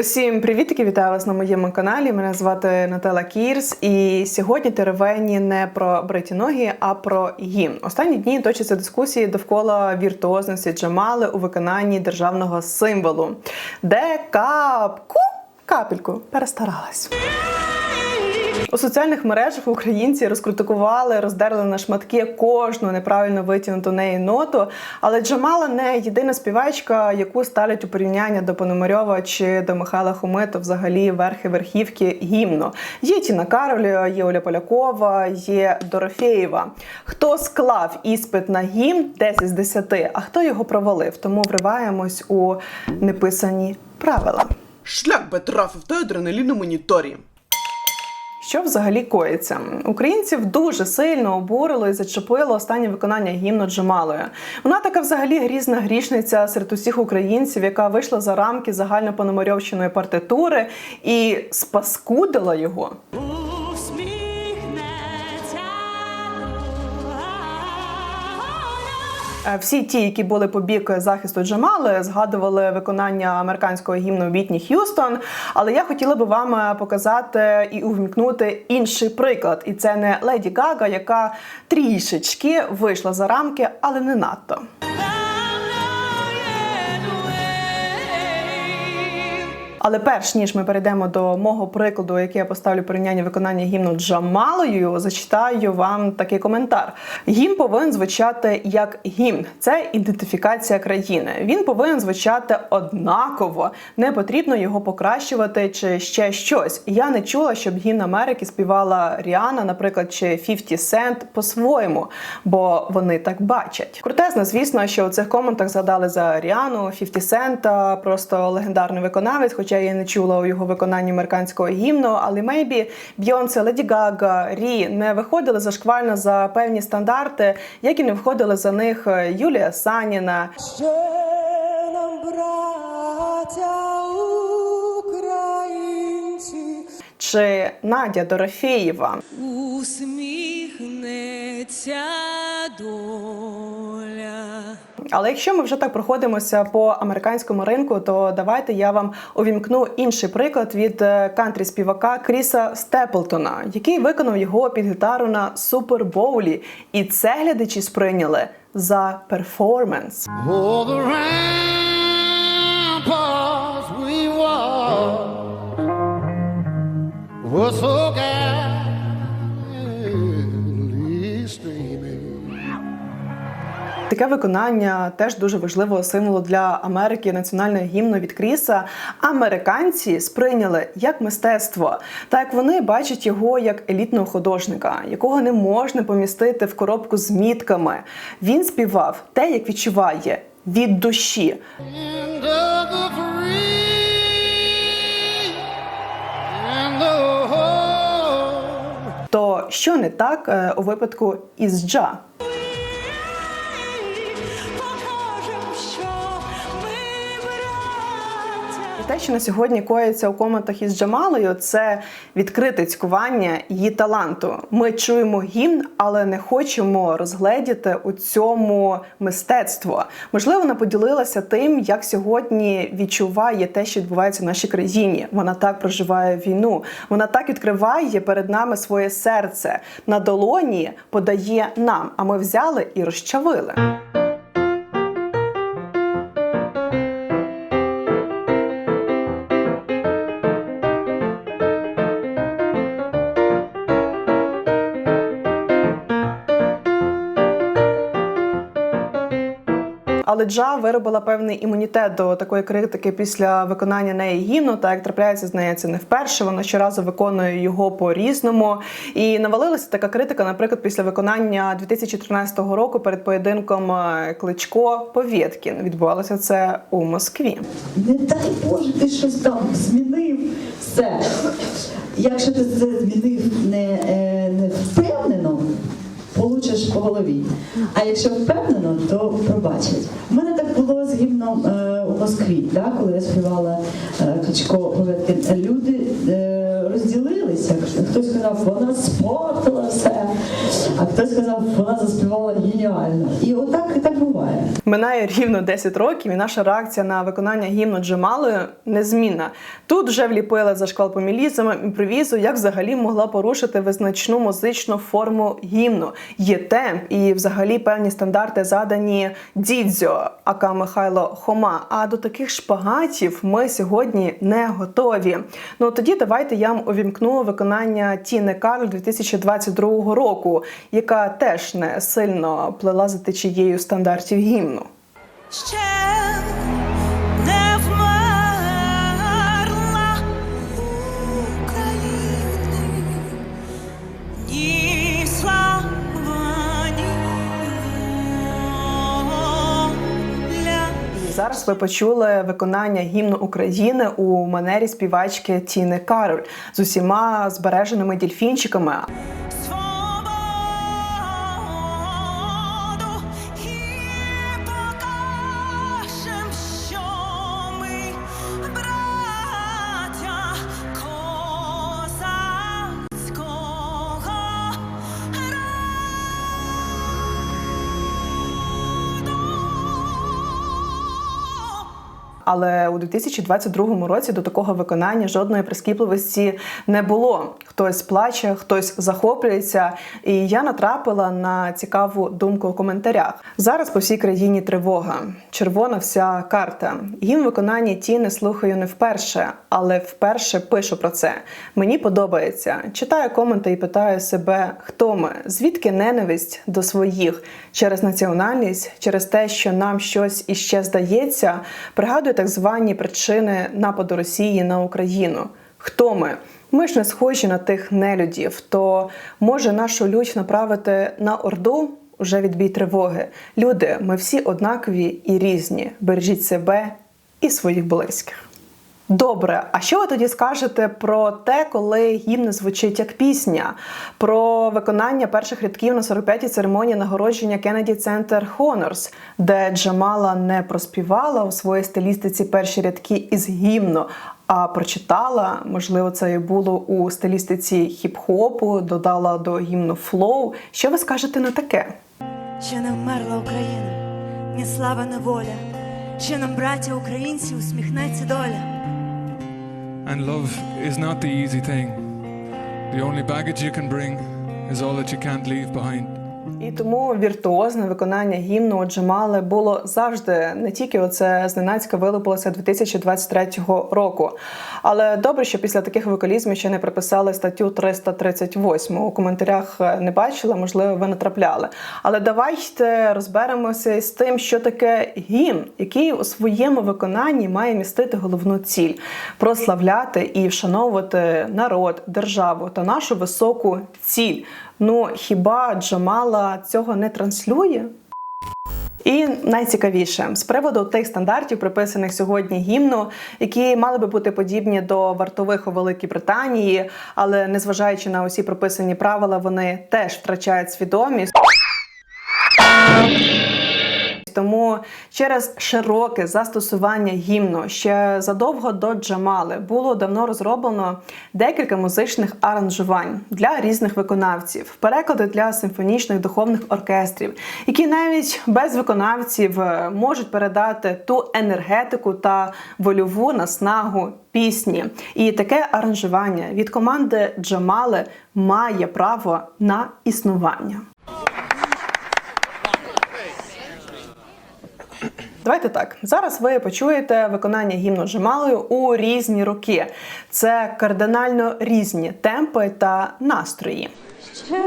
Усім привітки, вітаю вас на моєму каналі. Мене звати Наталя Кірс, і сьогодні теревені не про бриті ноги, а про гімн. Останні дні точаться дискусії довкола віртуозності Джамали у виконанні державного символу, де капку капельку перестаралась. У соціальних мережах українці розкритикували, роздерли на шматки кожну неправильно витягнуту неї ноту. Але Джамала не єдина співачка, яку ставлять у порівняння до Пономарьова чи до Михайла Хоми, то взагалі верхи верхівки гімну. Є Тіна Кароль, є Оля Полякова, є Дорофєєва. Хто склав іспит на гімн 10 з 10, а хто його провалив? Тому вриваємось у неписані правила. Шлях би трафив той адреналін у моніторі. Що взагалі коїться? Українців дуже сильно обурило і зачепило останнє виконання гімну Джамалою. Вона така взагалі грізна грішниця серед усіх українців, яка вийшла за рамки загальнопономарьовщиної партитури і спаскудила його. Всі ті, які були по бік захисту Джамали, згадували виконання американського гімну Вітні Х'юстон. Але я хотіла би вам е, показати і увімкнути інший приклад. І це не Леді Гага, яка трішечки вийшла за рамки, але не надто. Але перш ніж ми перейдемо до мого прикладу, який я поставлю порівняння виконання гімну Джамалою, зачитаю вам такий коментар. Гімн повинен звучати як гімн. Це ідентифікація країни. Він повинен звучати однаково. Не потрібно його покращувати чи ще щось. Я не чула, щоб гімн Америки співала Ріана, наприклад, чи 50 Cent по-своєму, бо вони так бачать. Крутезно, звісно, що у цих коментах згадали за Ріану, 50 Cent, просто легендарний виконавець, хоча я не чула у його виконанні американського гімну, але мейбі Бйонсе, Леді Гага, Рі не виходили зашквально за певні стандарти, як і не виходили за них е, Юлія Саніна, Ще нам, браття українці, чи Надя Дорофєєва. усміхнеться доля. Але якщо ми вже так проходимося по американському ринку, то давайте я вам увімкну інший приклад від е, кантрі співака Кріса Степлтона, який виконав його під гітару на супербоулі. І це глядачі сприйняли за перформанс. Were so gallantly Таке виконання теж дуже важливого символу для Америки національного гімну від Кріса. Американці сприйняли як мистецтво, так як вони бачать його як елітного художника, якого не можна помістити в коробку з мітками. Він співав те, як відчуває від душі. То що не так е, у випадку із Джа? Те, що на сьогодні коїться у коментах із Джамалою, це відкрите цькування її таланту. Ми чуємо гімн, але не хочемо розгледіти у цьому мистецтво. Можливо, вона поділилася тим, як сьогодні відчуває те, що відбувається в нашій країні. Вона так проживає війну. Вона так відкриває перед нами своє серце на долоні, подає нам. А ми взяли і розчавили. Але Джа виробила певний імунітет до такої критики після виконання неї гімну. Так як трапляється з нею це не вперше. Вона щоразу виконує його по різному. І навалилася така критика, наприклад, після виконання 2013 року перед поєдинком е, Кличко Повєткін. Відбувалося це у Москві. Не дай Боже, ти щось там змінив все. Якщо ти це змінив не, е, по голові. А якщо впевнено, то пробачать. У мене так було з гімном е, у Москві, да, коли я співала е, Кличко. Люди е, розділилися. Хтось сказав, вона спортила все, а хтось сказав, вона заспівала геніально. І отак і так буває. Минає рівно 10 років, і наша реакція на виконання гімну Джамалою незмінна. Тут вже вліпили за шквалпомілізм, імпровізу, як взагалі могла порушити визначну музичну форму гімну. Є темп і взагалі певні стандарти задані Дідзьо, ака Михайло Хома. А до таких шпагатів ми сьогодні не готові. Ну тоді давайте я вам увімкну виконання Тіни Кароль 2022 року, яка теж не сильно плела за течією стандартів гімну. Ще не вмерла України, ні слава, ні воля. Зараз ви почули виконання гімну України у манері співачки Тіни Кароль з усіма збереженими дільфінчиками. Але у 2022 році до такого виконання жодної прискіпливості не було. Хтось плаче, хтось захоплюється. І я натрапила на цікаву думку у коментарях. Зараз по всій країні тривога, червона вся карта. Гімн виконання ті не слухаю не вперше, але вперше пишу про це. Мені подобається. Читаю коменти і питаю себе, хто ми, звідки ненависть до своїх через національність, через те, що нам щось іще здається. Пригадую так звані причини нападу Росії на Україну. Хто ми? Ми ж не схожі на тих нелюдів, то може нашу лють направити на орду уже відбій тривоги. Люди, ми всі однакові і різні. Бережіть себе і своїх близьких. Добре, а що ви тоді скажете про те, коли гімн звучить як пісня, про виконання перших рядків на 45-й церемонії нагородження Kennedy Center Honors, де Джамала не проспівала у своїй стилістиці перші рядки із гімну, а прочитала, можливо, це і було у стилістиці хіп-хопу, додала до гімну флоу. Що ви скажете на таке? Ще не вмерла Україна, ні слава, ні воля. Ще нам, браття українці, усміхнеться доля. And love is not the easy thing. The only baggage you can bring is all that you can't leave behind. І тому віртуозне виконання гімну Джамали було завжди не тільки оце зненацька вилупилося 2023 року. Але добре, що після таких вокалізмів ще не приписали статтю 338. У коментарях е, не бачила, можливо, ви натрапляли. Але давайте розберемося із тим, що таке гімн, який у своєму виконанні має містити головну ціль прославляти і вшановувати народ, державу та нашу високу ціль. Ну хіба Джамала цього не транслює? І найцікавіше з приводу тих стандартів, приписаних сьогодні гімну, які мали би бути подібні до вартових у Великій Британії, але незважаючи на усі прописані правила, вони теж втрачають свідомість. Тому через широке застосування гімну ще задовго до Джамали було давно розроблено декілька музичних аранжувань для різних виконавців, переклади для симфонічних духовних оркестрів, які навіть без виконавців е, можуть передати ту енергетику та вольову наснагу пісні. І таке аранжування від команди Джамали має право на існування. Давайте так. Зараз ви почуєте виконання гімну Джамалою у різні роки. Це кардинально різні темпи та настрої. Ще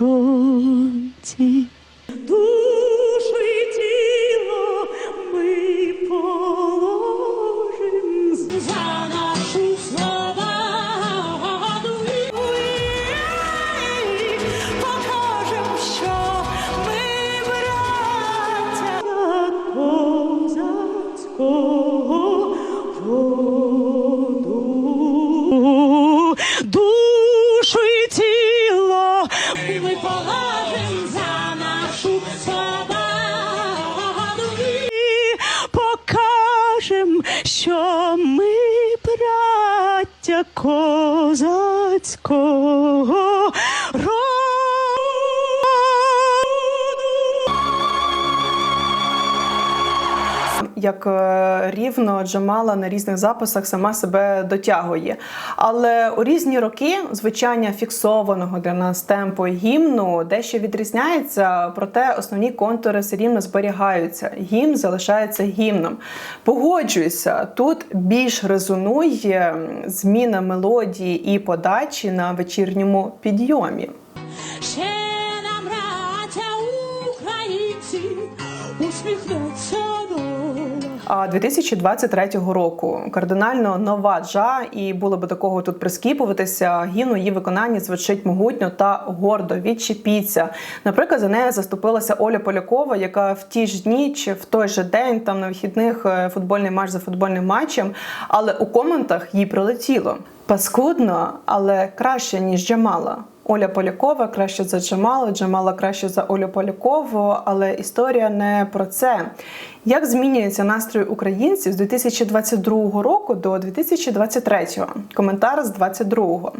Oh. Браття козацького як е, рівно Джамала на різних записах сама себе дотягує. Але у різні роки звучання фіксованого для нас темпу гімну дещо відрізняється, проте основні контури все рівно зберігаються. Гімн залишається гімном. Погоджуюся, тут більш резонує зміна мелодії і подачі на вечірньому підйомі. Ще нам, браття українці. А 2023 року кардинально нова джа, і було би такого тут прискіпуватися. Гімн її виконанні звучить могутньо та гордо. Відчепіться. Наприклад, за нею заступилася Оля Полякова, яка в ті ж дні чи в той же день там на вихідних е, футбольний матч за футбольним матчем. Але у коментах їй прилетіло паскудно, але краще ніж Джамала. Оля Полякова краще за Джамалу, Джамала краще за Олю Полякову, але історія не про це. Як змінюється настрій українців з 2022 року до 2023? Коментар з 22-го.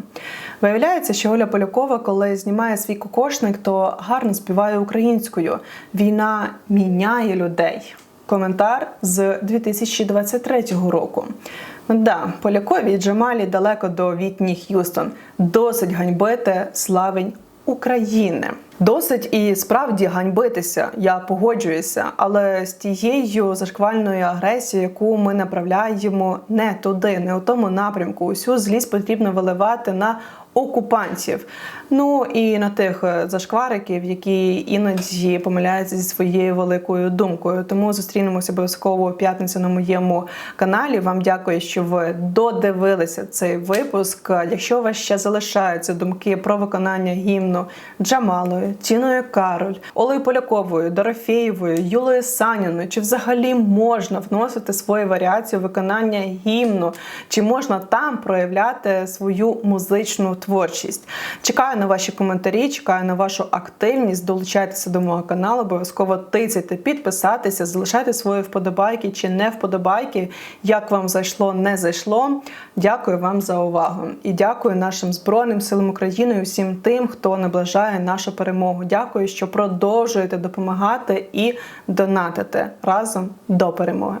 Виявляється, що Оля Полякова, коли знімає свій кокошник, то гарно співає українською. Війна міняє людей. Коментар з 2023 року. Да, Полякові і Джамалі далеко до Вітні Х'юстон. Досить ганьбити славень України. Досить і справді ганьбитися, я погоджуюся, але з тією зашквальною агресією, яку ми направляємо не туди, не у тому напрямку. Усю злість потрібно виливати на окупантів. Ну і на тих е, зашквариків, які іноді помиляються зі своєю великою думкою. Тому зустрінемося обов'язково п'ятницю на моєму каналі. Вам дякую, що ви додивилися цей випуск. Якщо у вас ще залишаються думки про виконання гімну Джамалою, Тіною Кароль, Олею Поляковою, Дорофєєвою, Юлою Саніною, чи взагалі можна вносити свої варіації виконання гімну, чи можна там проявляти свою музичну творчість? Чекаю на ваші коментарі, чекаю на вашу активність. Долучайтеся до мого каналу, обов'язково тицяйте, підписатися, залишайте свої вподобайки чи не вподобайки. Як вам зайшло, не зайшло. Дякую вам за увагу і дякую нашим збройним силам України і усім тим, хто наближає нашу перемогу. Дякую, що продовжуєте допомагати і донатити разом до перемоги.